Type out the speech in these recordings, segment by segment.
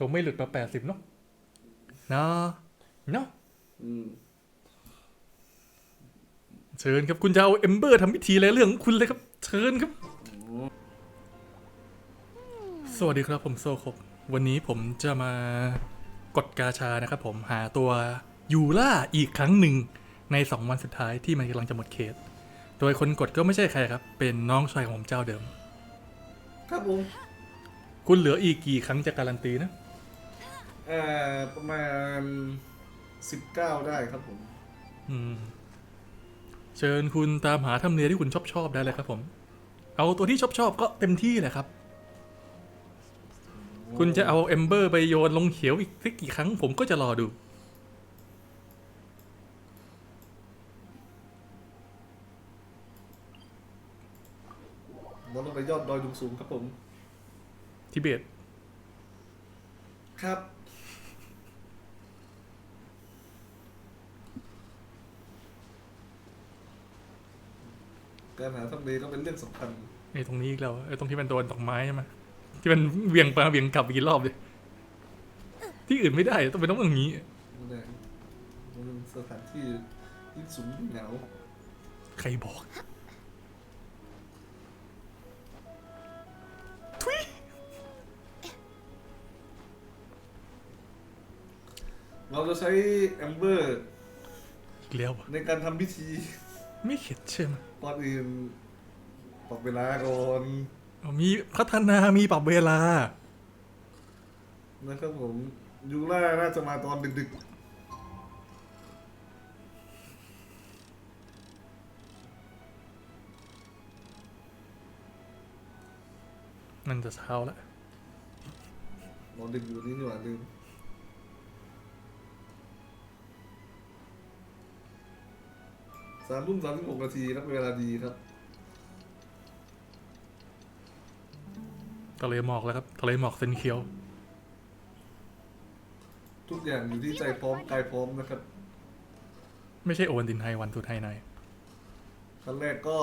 ผมไม่หลุดมาแปดสิบเนาะเนาะเนาะอืมเชิญครับคุณจะเอาเอมเบอร์ทำพิธีอะไรเรื่องของคุณเลยครับ เชิญครับ สวัสดีครับผมโซคบวันนี้ผมจะมากดกาชานะครับผมหาตัวยูล่าอีกครั้งหนึ่งใน 2 วันสุดท้ายที่มันกำลังจะหมดเขต โดยคนกดก็ไม่ใช่ใครครับ เป็นน้องชายของผมเจ้าเดิม ครับผม คุณเหลืออีกกี่ครั้งจะการันตีนะ เอ่อประมาณสิบเก้าได้ครับผม อืม เชิญคุณตามหาทำเลที่คุณชอบชอบๆได้เลยครับผม เอาตัวที่ชอบชอบๆก็เต็มที่แหละครับ คุณจะเอาเอมเบอร์ไปโยนลงเขียวอีกสักกี่ครั้ง ผมก็จะรอดูมอนลงไปยอดดอยดุงสูงครับผม ทิเบต ครับ การหาทำเลก็เป็นเรื่องสำคัญไอ้ตรงนี้อีกแล้วไอ้ตรงที่มันโดนดอกไม้ใช่ไหมที่มันเวียงไปเวียงกลับกี่รอบเลยที่อื่นไม่ได้ต้องเป็นต้องอย่างนี้มันเนี่ยมันเป็นสถานที่ยิ่งสูงยิ่งเหงาใครบอกเราจะใช้แอมเบอร์อีกแล้วอะในการทำพิธี ไม่เข็ดใช่ไหมก่อนอื่นปรับเวลาก่อนเอามีพัฒนามีปรับเวลา นะครับผมยูล่าน่าจะมาตอนดึกมันจะเช้าแล้วๆนอนดึกอยู่นี่นี่หว่าลืม สามทุ่มสามสิบหกนาทีครับเวลาดีครับ ทะเลหมอกแล้วครับทะเลหมอกเซนเขียว ทุกอย่างอยู่ที่ใจพร้อมกายพร้อมนะครับไม่ใช่โอวันตินไฮวันสุดไฮในขั้นแรกก็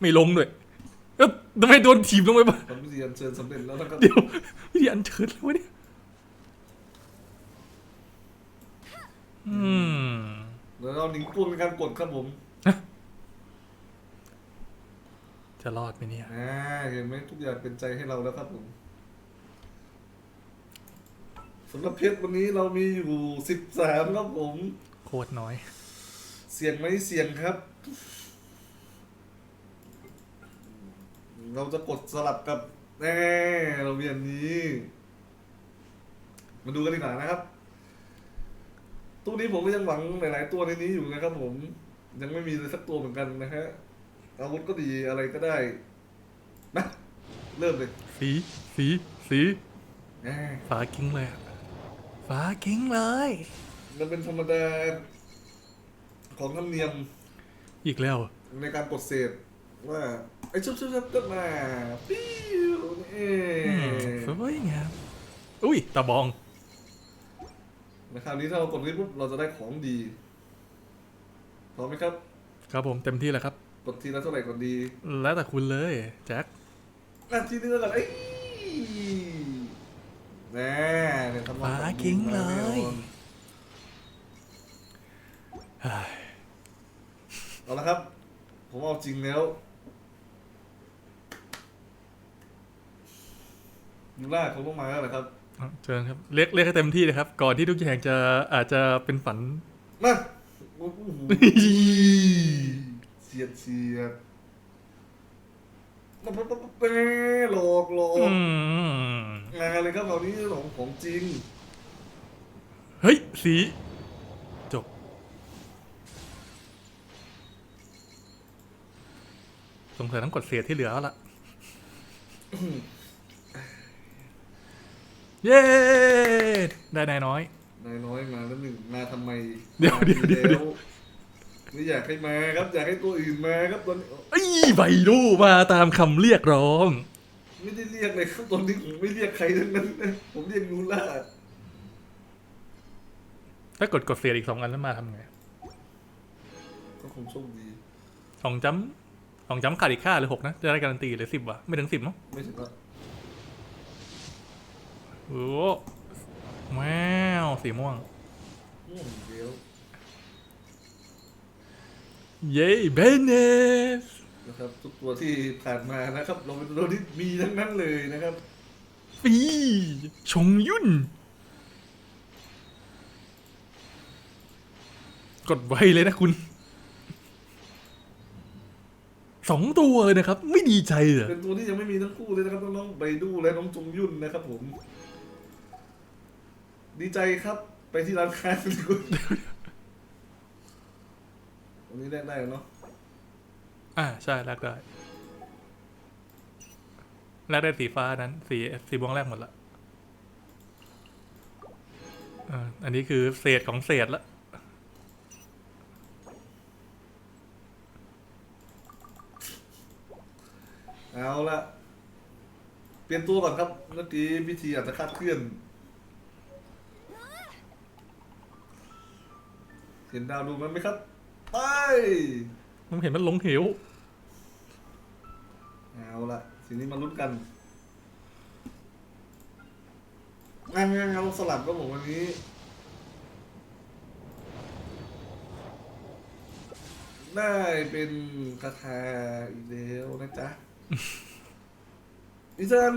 ไม่ลงด้วยเอ๊ะทำไมโดนถีบลงไปบ้างทำพิธีอัญเชิญสำเร็จแล้วนะครับเดี๋ยววิธีอันเชิญแล้ววะเนี่ย อืมแล้วเราหนิงปูนในการกดครับผมจะรอดไหมเนี่ย อ่าเห็นไหมทุกอย่างเป็นใจให้เราแล้วครับผมสำหรับเพชรวันนี้เรามีอยู่สิบสามครับผม โคตรน้อย เสี่ยงไหมเสี่ยงครับ เราจะกดสลับกับแน่เรามีอันนี้ มาดูกันดีกว่านะครับ ตู้นี้ผมก็ยังหวังหลาย ๆ ตัวในนี้อยู่นะครับผม ยังไม่มีเลยสักตัวเหมือนกันนะฮะ อาวุธก็ดีอะไรก็ได้นะเริ่มเลยสีสีสีอ่าฝากิ้งเลยอะฝากิ้งเลย มันเป็นธรรมดาของธรรมเนียมอีกแล้วในการกดเสพว่าไอ้ชุบชุบชุบก็มาปิ้วนี่อืมสวยงามอุ้ยตาบอง ในคราวนี้ถ้าเรากดนี้ปุ๊บเราจะได้ของดีพร้อมไหมครับ ครับผมเต็มที่แล้วครับ กดทีละเท่าไหร่ก่อนดี แล้วแต่คุณเลยแจ็คอะทีนี้แล้วกันเอ้ยแน่เนี่ยทำฝากิ้งเลย เฮ้ยเอาละครับ ผมเอาจริงแล้วยูล่าคงต้องมาแล้วแหละครับ เชิญครับเรียกเรียกให้เต็มที่เลยครับ ก่อนที่ทุกอย่างจะอาจจะเป็นฝันมาโอ้โหเฉียดเฉียดปั๊บปั๊บปั๊บปั๊บเป้หลอกหลอกอืมงานเลยครับคราวนี้ของของจริง เฮ้ย สี จบ สงสัยต้องกดเสียที่เหลือแล้วล่ะ เย้ได้นายน้อย นายน้อยมาแล้วหนึ่งมาทำไมเดี๋ยวเดี๋ยวเดี๋ยวแล้ไม่อยากให้มาครับอยากให้ตัวอื่นมาครับตอนนี้ไอ้ยไบดูมาตามคำเรียกร้อง ไม่ได้เรียกเลยครับตอนนี้ผมไม่เรียกใครทั้งนั้นนะผมเรียกยูล่าถ้ากดกดเสียอีกสองอันแล้วมาทำไงก็คงโชคดีสองจำสองจำขาดอีกค่าหรือหกนะ จะได้การันตีหรือสิบวะไม่ถึงสิบมั้งไม่ถึงว่า โอ้แมวสีม่วง ม่วงเดียวเย้เบเนสนะครับ ทุกตัวที่ผ่านมานะครับเราเป็นตัวที่มีทั้งนั้นเลยนะครับฟีชงยุ่น กดไวเลยนะคุณ สองตัวเลยนะครับ ไม่ดีใจเหรอเป็นตัวที่ยังไม่มีทั้งคู่เลยนะครับน้องๆไบดูและน้องจงยุ่นนะครับผม ดีใจครับ ไปที่ร้านค้าดีกว่าวันนี้แลกได้เนาะอ่าใช่แลกได้แลกได้สีฟ้านั้น สีสีบวงแรกหมดละอ่าอันนี้คือเศษของเศษละเอาละเปลี่ยนตัวก่อนครับเมื่อกี้พิธีอาจจะคาดเคลื่อน ห็นดาวดวงนั้นไหมครับไปผมเห็นมันลงเหวเอาละทีนี้มาลุ้นกันงานงานงานลงสลับก็ผมวันนี้ได้เป็นคาถาอีกแล้วนะจ๊ะอีจัน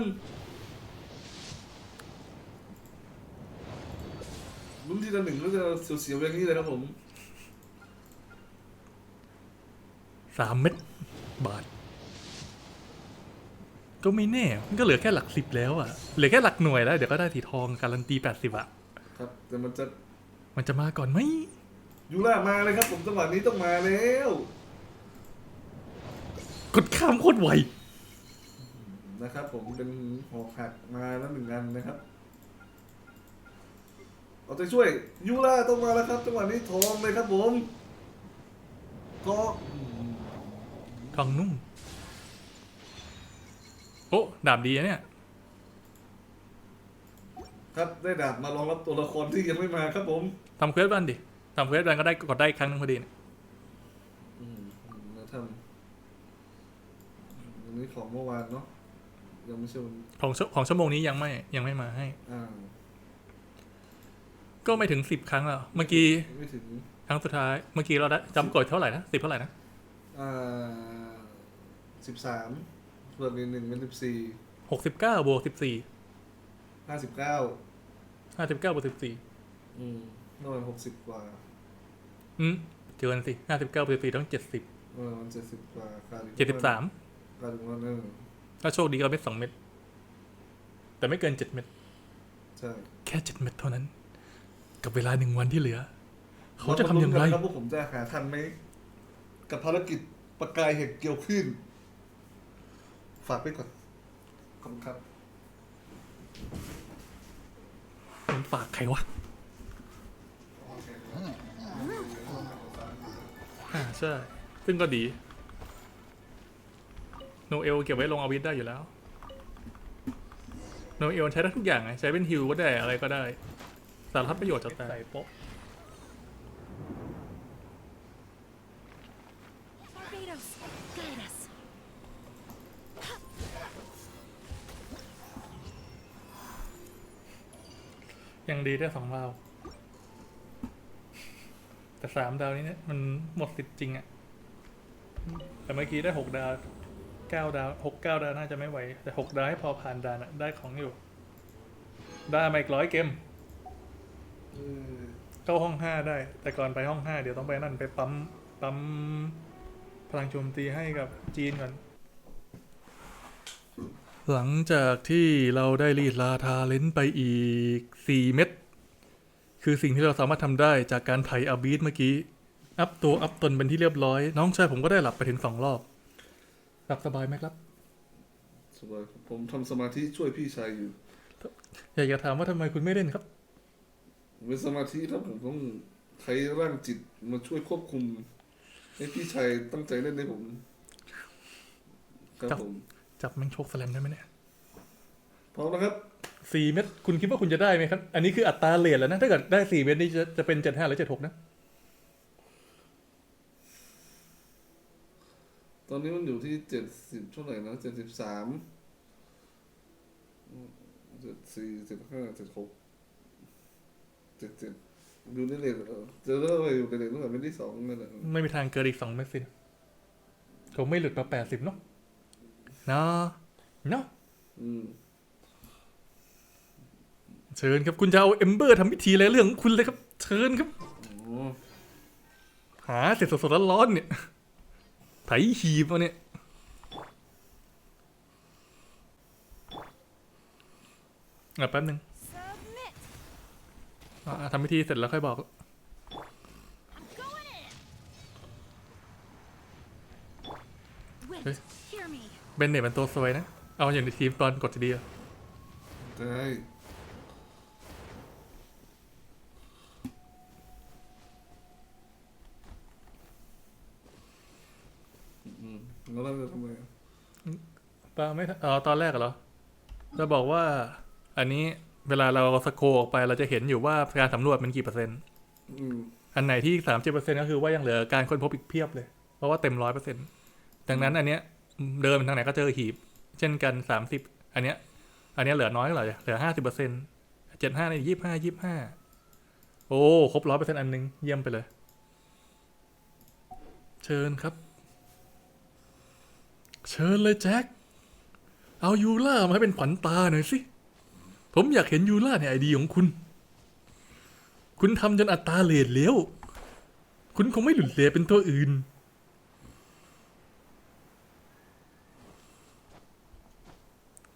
ลุ้นทีละหนึ่งก็จะเสียวๆอย่างนี้เลยครับผม สามเม็ดบาท ก็ไม่แน่ มันก็เหลือแค่หลักสิบแล้วอะเหลือแค่หลักหน่วยแล้ว เดี๋ยวก็ได้สีทองการันตีแปดสิบอะครับ แต่มันจะมันจะมาก่อนไหมยูล่ามาเลยครับ ผมจังหวะนี้ต้องมาแล้วกดข้ามโคตรไวนะครับ ผมเป็นหอกหักมาแล้วหนึ่งอันนะครับเอาใจช่วยยูล่าต้องมาแล้วครับจังหวะนี้ทองเลยครับผมท องทองนุ่ม โอ้ดาบดีอะเนี่ย ครับได้ดาบมารองรับตัวละครที่ยังไม่มาครับผมทำเควสบ้านดิทำเควสบ้านก็ได้กดได้อีกครั้งหนึงพอดีเนี่ยอืมนะท่านอันนี้ของเมื่อวานเนาะยังไม่ใช่วันของชั่วของชั่วโมงนี้ยังไม่ยังไม่มาให้ อ่าก็ไม่ถึงสิบครั้งแล้วเมื่อกี้ไม่ถึง ครั้งสุดท้าย เมื่อกี้เราได้จำกดเท่าไหร่นะสิบเท่าไหร่นะอ่า สิบสามส่วนอีกหนึ่งเป็นสิบสี่หกสิบเก้าบวกสิบสี่ห้าสิบเก้าห้าสิบเก้าบวกสิบสี่อืมประมาณหกสิบกว่า อืมเกินสิห้าสิบเก้าบวกสิบสี่ต้องเจ็ดสิบเออมันเจ็ดสิบกว่าขาดอีกเจ็ดสิบสามขาดอีกวันหนึงถ้าโชคดีก็เม็ดสองเม็ด แต่ไม่เกินเจ็ดเม็ด ใช่แค่เจ็ดเม็ดเท่านั้น กับเวลาหนึ่งวันที่เหลือ เขาจะทำอย่างไรเมลุ้นกันครับว่าผมจะหาทันไหมกับภารกิจประกายเหตุเกี่ยวขึ้น ฝากไว้ก่อน ขอบคุณครับ มันฝากใครวะอ่าใช่ ซึ่งก็ดี โนเอลเก็บไว้ลงอาวิธได้อยู่แล้ว โนเอลใช้ได้ทุกอย่างไง ใช้เป็นฮิลก็ได้อะไรก็ได้ สารพัดประโยชน์จะแต่โป๊ะ ยังดีได้สองดาว แต่สามดาวนี้เนี่ยมันหมดสิทธิ์จริงอะแต่เมื่อกี้ได้หกดาวเก้าดาวหกเก้าดาวน่าจะไม่ไหว แต่หกดาวให้พอผ่านด่านอะได้ของอยู่ ได้มาอีกร้อยเกมเออเข้าห้องห้าได้ แต่ก่อนไปห้องห้าเดี๋ยวต้องไปนั่นไปปั๊มปั๊มพลังโจมตีให้กับจีนก่อน หลังจากที่เราได้รีดลาทาเลนไปอีก 4 เม็ดคือสิ่งที่เราสามารถทำได้จากการไถอาบีทเมื่อกี้ อัพตัวอัพตนเป็นที่เรียบร้อย น้องชายผมก็ได้หลับไปถึงสองรอบ หลับสบายไหมครับ สบายครับผมทำสมาธิช่วยพี่ชายอยู่ อยากจะถามว่าทำไมคุณไม่เล่นครับเป็นสมาธิครับผมต้องใช้ร่างจิตมาช่วยควบคุม ให้พี่ชายตั้งใจเล่นให้ผม ครับครับผม จับแม่งโชกสแลมได้ไหมเนี่ยพร้อมนะครับสี่เม็ดคุณคิดว่าคุณจะได้ไหมครับ อันนี้คืออัตราเลทแล้วนะ ถ้าเกิดได้สี่เม็ดนี่จะจะเป็นเจ็ดห้าหรือเจ็ดหกนะ ตอนนี้มันอยู่ที่เจ็ดสิบเท่าไหร่นะเจ็ดสิบสามเจ็ดสี่เจ็ดห้าเจ็ดหกเจ็ดเจ็ดดูได้เลยเออเจอแล้วไปอยู่ในเลนตั้งแต่เป็นที่สองนั่นแหละไม่มีทางเกินอีกสองเม็ดสิคงไม่หลุดมาแปดสิบเนาะ เนาะเนาะอืมเชิญครับคุณจะเอาเอมเบอร์ทำพิธีอะไรเรื่องของคุณเลยครับ เชิญครับโอ้หาเสร็จสดๆร้อนๆเนี่ยไถหีบมาเนี่ยอะแป๊บหนึ่ง Submit. อะทำพิธีเสร็จแล้วค่อยบอก I'm going in. เบนเน็ตเป็นตัวซวยนะ เอาอย่างในทีมตอนกดจะดีอะได้อืมแล้วเราจะทำไงอะป้าไม่ทันเออตอนแรกอะเหรอ จะบอกว่า อันนี้เวลาเราสโคออกไปเราจะเห็นอยู่ว่าการสำรวจมันกี่เปอร์เซ็นต์อืมอันไหนที่สามสิบเปอร์เซ็นต์ก็คือว่ายังเหลือการค้นพบอีกเพียบเลย เพราะว่าเต็มร้อยเปอร์เซ็นต์ดังนั้นอันเนี้ย เดินไปทางไหนก็เจอหีบ เช่นกันสามสิบอันเนี้ย อันเนี้ยเหลือน้อยเท่าไหร่เหลือห้าสิบเปอร์เซ็นต์เจ็ดห้าในยี่ห้ายี่ห้าโอ้ครบร้อยเปอร์เซ็นต์อันหนึงเยี่ยมไปเลย เชิญครับ เชิญเลยแจ็คเอายูล่ามาให้เป็นขวัญตาหน่อยสิ ผมอยากเห็นยูล่าในไอดีของคุณ คุณทำจนอัตราเลทเลี้ยว คุณคงไม่หลุดเหลเป็นตัวอื่น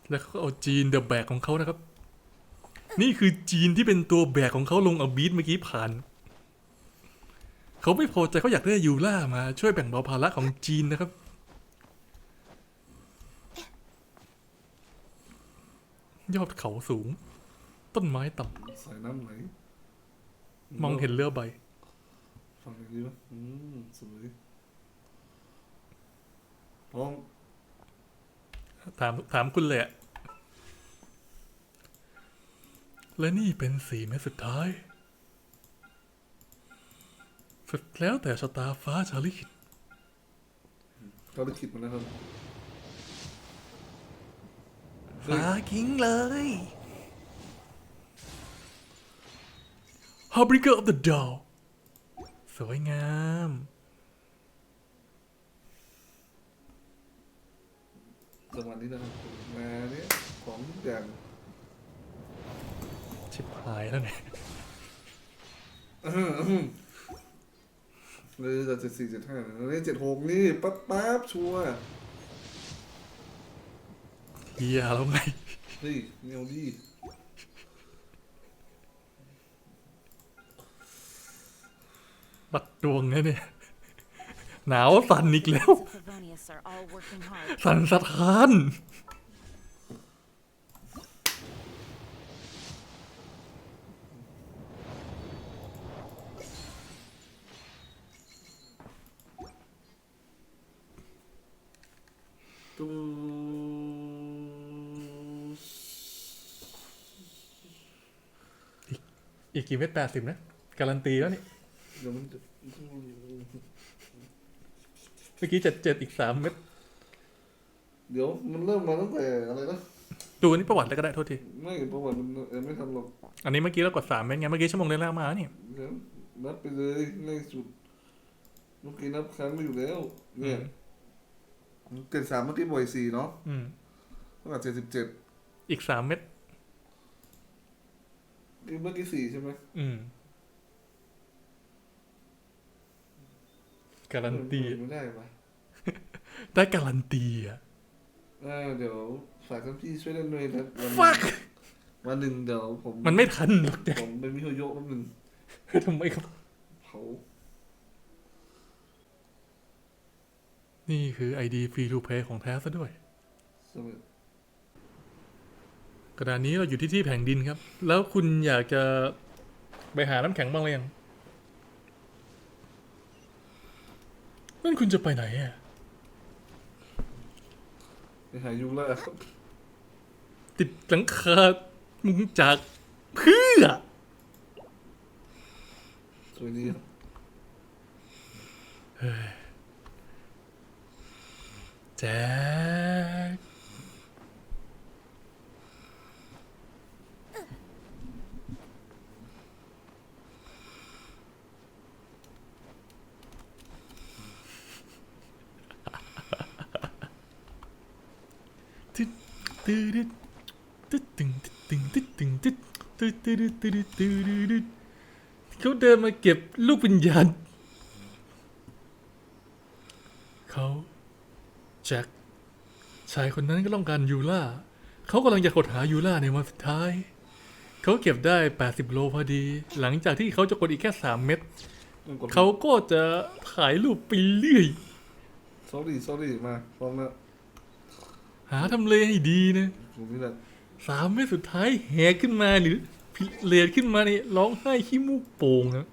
แล้วเขาก็เอาจีนเดอะแบกของเขานะครับ นี่คือจีนที่เป็นตัวแบกของเขาลงเอาบีทเมื่อกี้ผ่าน เขาไม่พอใจเขาอยากได้ยูล่ามาช่วยแบ่งเบาภาระของจีนนะครับ ยอดเขาสูง ต้นไม้ต่ำใส่น้ำไหลมองเห็นเรือใบฟังอย่างนี้ปะอืมสวยพร้อม ถามถามคุณเลยอะและนี่เป็นสี่เม็ดสุดท้าย สุดแล้วแต่ชะตาฟ้าจะลิขิตเราได้คิดมาแล้วครับฟ้ากิ้งเลย Harbinger of the Dawn สวยงาม จังหวะนี้นะครับมาเนี่ยของทุกอย่างชิบหายแล้วเนี่ยเลยจะเจ็ดสี่เจ็ดห้าเลยเจ็ดหกนี่ปั๊บปั๊บชัวร์เฮียแล้วไงเฮ้ยเงียวดีบัดดวงนะเนี่ย หนาวสั่นอีกแล้ว The Favonius are all working hard. สั่นสะท้าน ตูอีกกี่เม็ดแปดสิบนะ การันตีแล้วนี่ เดี๋ยวมันจะเมื่อกี้เจ็ดเจ็ดอีกสามเม็ดเดี๋ยวมันเริ่มมาตั้งแต่อะไรนะดูอันนี้ประวัติแล้วก็ได้โทษทีไม่ประวัติมันเออไม่ทันหรอกอันนี้เมื่อกี้เรากดสามเม็ดไงเมื่อกี้ชั่วโมงแรกๆมานี่เดี๋ยวนับไปเลยในสุดเมื่อกี้นับครั้งไม่อยู่แล้ว เนี่ยเจ็ดสามเมื่อกี้บ่อยสี่เนาะอืมเมื่อกี้เจ็ดสิบเจ็ดอีกสามเม็ดเมื่อกี้สี่ใช่ไหมอืมการันตีไม่ได้ปะ ได้การันตีอะเออเดี๋ยวฝากท่านพี่ช่วยเล่นด้วยนะวันฟักวันหนึ่งเดี๋ยวผมมันไม่ทันหรอกแจ็คผมไปมิโฮโยะแป๊บหนึงทำไมครับ เผานี่คือไอดีฟรีทูเพย์ของแท้ซะด้วยสมัยกระดานนี้เราอยู่ที่ที่แผงดินครับ แล้วคุณอยากจะไปหาน้ำแข็งบ้างหรือยังนั่นคุณจะไปไหนอะ ไปหายุงแล้วครับติดหลังคามุงจากเพื่อ สวยดีครับแจ็ค ตึ๊ดตึ๊ดตึ๊งตึ๊ดตึ๊งตึ๊ดตึ๊งตึ๊ดตึ๊ดตึ๊ดตึ๊ดตึ๊ดตึ๊ดเขาเดินมาเก็บลูกวิญญาณเขาแจ็คชายคนนั้นก็ต้องการยูล่าเขากำลังจะกดหายูล่าในวันสุดท้ายเขาเก็บได้ 80 โลพอดี หลังจากที่เขาจะกดอีกแค่ 3 เม็ดต้องกดเขาก็จะถ่ายรูปไปเรื่อย sorry sorry มาพร้อมแล้ว หาทำเลให้ดีนะผมนี่แหละสามเม็ดสุดท้ายแหกขึ้นมาหรือพิเลดขึ้นมานี่ร้องไห้ขี้มูกโป่งนะ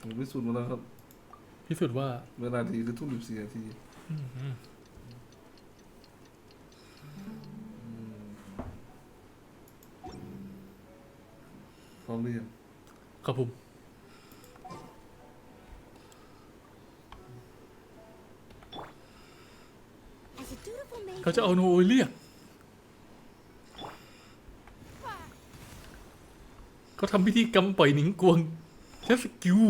ผมพิสูจน์มาแล้วครับ พิสูจน์ว่าเวลาทีคือทุ่มสิบสี่นาทีพร้อมหรือยังครับผม เขาจะเอาโนโอยเรียกเขาทำพิธีกรรมปล่อยหนิงกวงใช้สกิล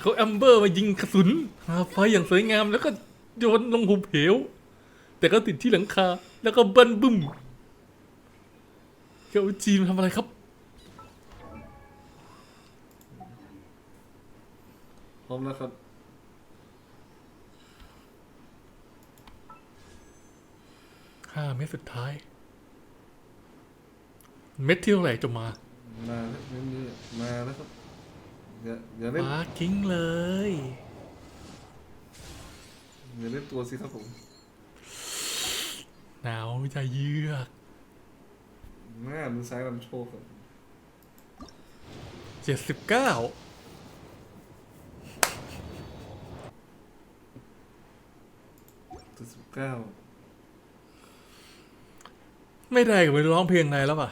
เขาแอมเบอร์มายิงกระสุนหาไฟอย่างสวยงามแล้วก็โยนลงหุบเหว แต่ก็ติดที่หลังคา แล้วก็เบิ้ลบึ้มเขาจีมทำอะไรครับพร้อมแล้วครับ ห้าเม็ดสุดท้าย เม็ดที่เท่าไหร่จะมา มาแล้วไม่มีมาแล้วครับอย่าอย่าเล่นมากิ้งเลย อย่าเล่นตัวสิครับผม หนาวจะเยือกหน้ามือซ้ายนำโชคครับเจ็ดสิบเก้าเจ็ดสิบเก้า ไม่ได้กับไปร้องเพลงไงแล้วป่ะ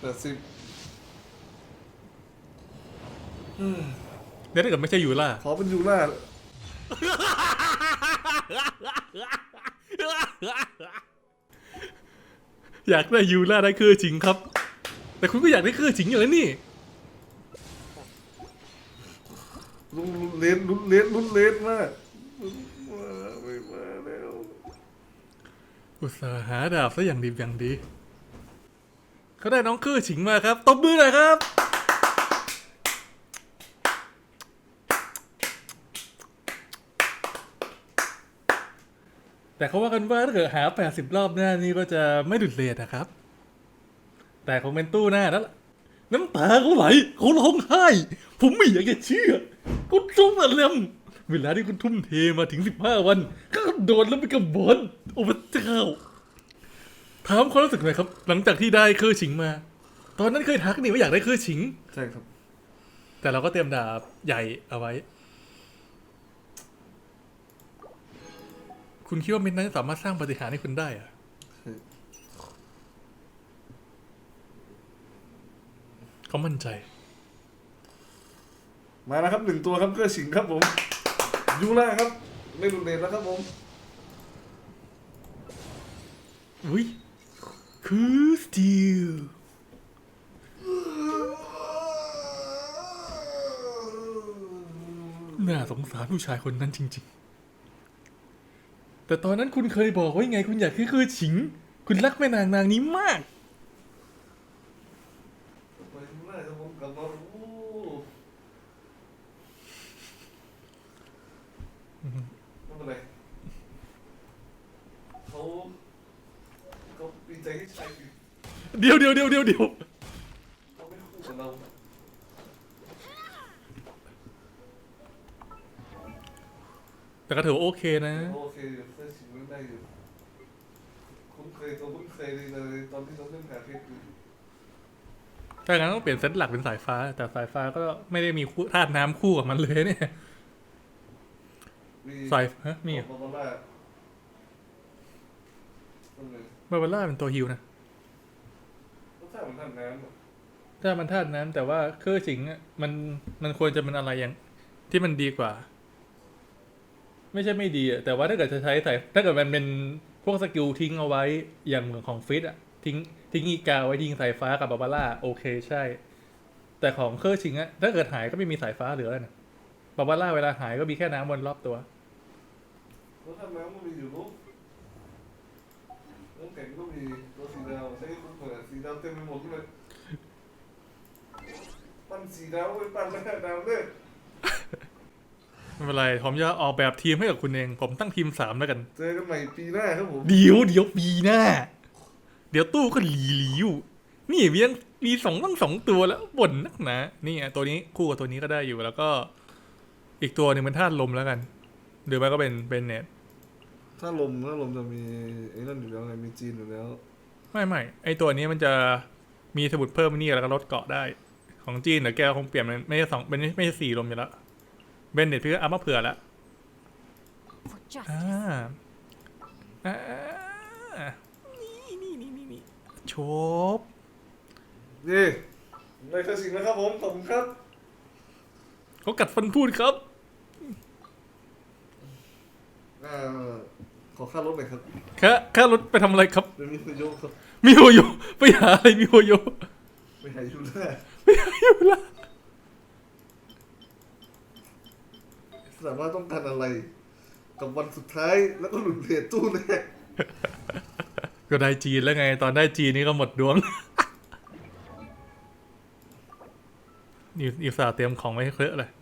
แปดสิบเดี๋ยวถ้าเกิดไม่ใช่ยูล่าขอเป็นยูล่าอยากได้ยูล่าได้คือจริงครับ แต่คุณก็อยากได้คือจริงอยู่แล้วนี่ลุ้นลุ้นเลนลุ้นเลนลุ้นเลนมากมาไม่มาแล้ว อุตส่าห์หาดาบซะอย่างดีอย่างดี เขาได้น้องคือฉิงมาครับ ตบมือหน่อยครับ แต่เขาว่ากันว่าถ้าเกิดหา 80 รอบหน้านี่ก็จะไม่ดุดเลทนะครับ แต่คงเป็นตู้หน้าแล้วล่ะน้ำตาเขาไหลเขาร้องไห้ ผมไม่อยากจะเชื่อคุณทุ่มอะไรม เวลาที่คุณทุ่มเทมาถึง15วัน ก็โดนแล้วไปกับบอลโอ้พระเจ้า ถามความรู้สึกหน่อยครับ หลังจากที่ได้เครือฉิงมา ตอนนั้นเคยทักนี่ว่าอยากได้เครือฉิง ใช่ครับ แต่เราก็เตรียมดาบใหญ่เอาไว้ คุณคิดว่าเม็ดนั้นจะสามารถสร้างปาฏิหารย์ให้คุณได้เหรอะใช่เขามั่นใจ มาแล้วครับหนึ่งตัวครับเกื้อสิงครับผม ยูล่าครับ ไม่ลุ้นเลนแล้วครับผมอุ้ยคือสตีลน่าสงสารผู้ชายคนนั้นจริง ๆ แต่ตอนนั้นคุณเคยบอกไว้ไง คุณอยากให้คือฉิง คุณรักแม่นางนางนี้มาก ไปยูล่าครับผมกลับมาโอ้ไม่เป็นไรเขาเขาดีใจที่ชายคือ เดี๋ยวเดี๋ยวเดี๋ยวเดี๋ยวเดี๋ยวแต่ก็ถือว่าโอเคนะ โอเคอยู่เกื้อสิงเล่ได้อยู่คุ้นเคยตัวคุ้นเคยเลยตอนที่เราเล่นแผลเพชรอยู่ถ้างั้นต้องเปลี่ยนเซตหลักเป็นสายฟ้า แต่สายฟ้าก็ไม่ได้มีคู่ธาตุน้ำคู่กับมันเลยเนี่ย มีสายฮะมีเหรบออลล่าต้นเลยบาบาร่าเป็นตัวฮิวนะรสชา มือนทานน้ำอะถ้ามันธาตุน้ำแต่ว่าเครือสิงอะมันมันควรจะเป็นอะไรอย่าง ที่มันดีกว่า ไม่ใช่ไม่ดีอะแต่ว่าถ้าเกิดจะใช้สายถ้าเกิดมันเป็นพวกสกิลทิ้งเอาไว้อย่างเหมือนของฟิตอะทิ้งทิ้งอีกาไว้ทิ้งสายฟ้ากับบาบาร่าโอเคใช่ แต่ของเครือชิงอะถ้าเกิดหายก็ไม่มีสายฟ้าเหลือแล้วนะบาบาร่าเวลาหายก็มีแค่น้ำวนรอบตัวก็ตัวท่านแมวก็มีอยู่ลูกน้ำแข็งก็มีตัวสีดาวใช้คุ้มเหมือน สีดาวเต็มไปหมดเลยปั้นสีดาวไปปั้นแล้วดาวเนี่ยไม่เป็นไรผมจะออกแบบทีมให้กับคุณเอง ผมตั้งทีมสามแล้วกัน เจอกันใหม่ปีหน้าครับผม เดี๋ยวเดี๋ยวปีหน้า เดี๋ยวตู้ก็หลีหลีอยู่นี่มีตั้งมีสองตั้งสองตัวแล้วบ่นนักหนานี่อะตัวนี้คู่กับตัวนี้ก็ได้อยู่แล้วก็ อีกตัวหนึ่งเป็นธาตุลมแล้วกัน หรือไม่ก็เป็นเป็นเน็ต ถ้าลมถ้าลมจะมีไอ้นั่นอยู่แล้วไงมีจีนอยู่แล้ว ไม่ไม่ไอตัวนี้มันจะมีสมุดเพิ่มนี่แล้วก็ลดเกาะได้ ของจีนเดี๋ยวแกคงเปลี่ยนเป็นไม่ใช่สองเป็นไม่ใช่สี่ลมอยู่แล้วเบนเน็ตพี่ก็เอามาเผื่อแล้ว For อ่า justice. อ่านี่นี่นี่นี่นี่โชบนี่ได้แค่สิ่งนะครับผมขอบคุณครับเขากัดฟันพูดครับอ่า ขอค่ารถหน่อยครับค่าค่ารถไปทำอะไรครับ เดี๋ยวมีประโยชน์ครับมิโฮโยไปหาอะไรมิโฮโยไปหาอยู่แล้วไปหาอยู่ละสามารถต้องการอะไร กับวันสุดท้ายแล้วก็หลุดเหรียญตู้แรกก็ได้จีนแล้วไง ตอนได้จีนนี่ก็หมดดวงนี่อีสาห์เตรียมของไว้ให้เคอะเลยนี่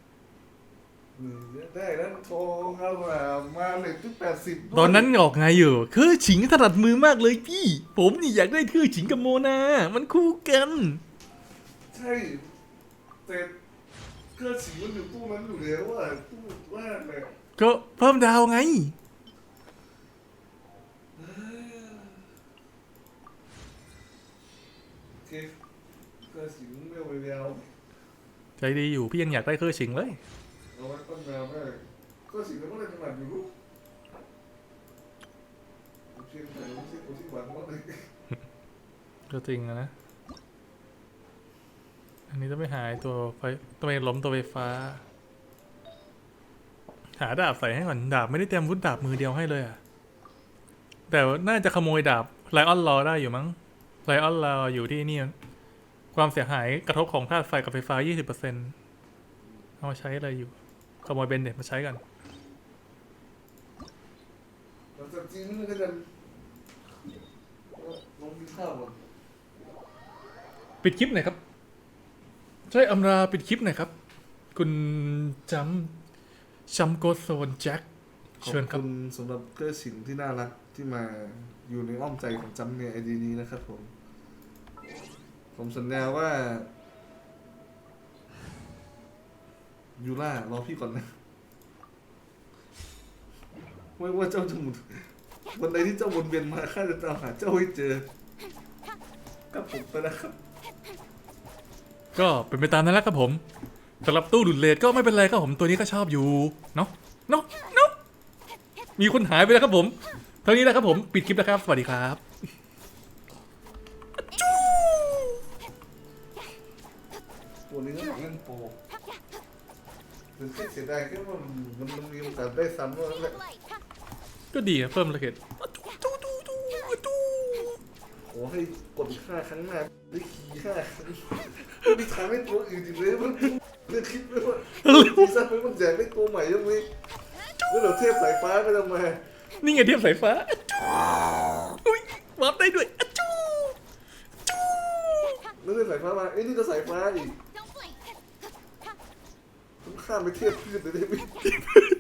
ได้แล้วทองเอามามาเหรียญที่แปดสิบตอนนั้นออกไงอยู่คือฉิงถนัดมือมากเลยพี่ ผมนี่อยากได้คือฉิงกับโมนา มันคู่กัน ใช่แต่เครื่องสีมันอยู่ตู้นั้นอยู่แล้วอะตู้แรกเนี่ยก็เพิ่มดาวไง โอเคเครื่องสีมันไม่เอาไปยาวใจดีอยู่พี่ยังอยากได้เครื่องฉิงเลย เอาไว้ต้นแมวได้เครื่งสีมันก็เลยถนัดอยู่ลูกเชียงใหม่ไม่ใช่ตัวที่หวังมากเลยก็จริงอะนะ อันนี้ต้องไปหาไอ้ตัวไฟต้องไปล้มตัวไฟฟ้า หาดาบใส่ให้ก่อน ดาบไม่ได้เตรียมวุธดาบมือเดียวให้เลยอะแต่น่าจะขโมยดาบไลออนรอได้อยู่มั้งไลออนรออยู่ที่นี่ ความเสียหายกระทบของธาตุไฟกับไฟฟ้า 20%เอามาใช้อะไรอยู่ ขโมยเบนเน็ตมาใช้กันหลังจากจีนนี่ก็จะลงกินข้าวก่อนปิดคลิปหน่อยครับใช่อำราปิดคลิปหน่อยครับ คุณจำจำโกโซนแจ็คขอบเชิญครับ คุณสำหรับเกลือสินที่น่ารักที่มาอยู่ในอ้อมใจของจำเนี่ยไอดีนี้นะครับผม ผมสัญญาว่า ยูล่ารอพี่ก่อนนะไม่ว่าเจ้าจะหมุนวันใดที่เจ้าวนเวียนมาข้าจะตามหาเจ้าให้เจอกับผมไปนะครับ ก็เป็นไปตามนั้นแหละครับผมสำหรับตู้ดุดเลดก็ไม่เป็นไรครับผมตัวนี้ก็ชอบอยู่เนาะเนาะเนาะมีคนหายไปแล้วครับผมเท่านี้แหละครับผมปิดคลิปแล้วครับ สวัสดีครับตัวนี้ก็อยากเล่นโป รแต่แค่เสียดายแค่ว่ามันมันมีโอกาสได้ซ้ำว่านั้นแหละก็ดีครับเพิ่มระเกตขอให้กดอีกห้าครั้งหน้าได้ขี่ห้าครั้งไม่ทางให้ตัวอื่นอีกเลยมันเรื่องคิดไม่ว่าซีซั่นนี้มันแจกได้ตัวใหม่ยังไงแล้วเดี๋ยวเทพสายฟ้าก็จะมานี่ไงเทียบสายฟ้าอุ้ยวับได้ด้วยอจูจูแล้วเทพสายฟ้ามาไอ้ยนี่ก็สายฟ้าอีก Don't blink. ผมข้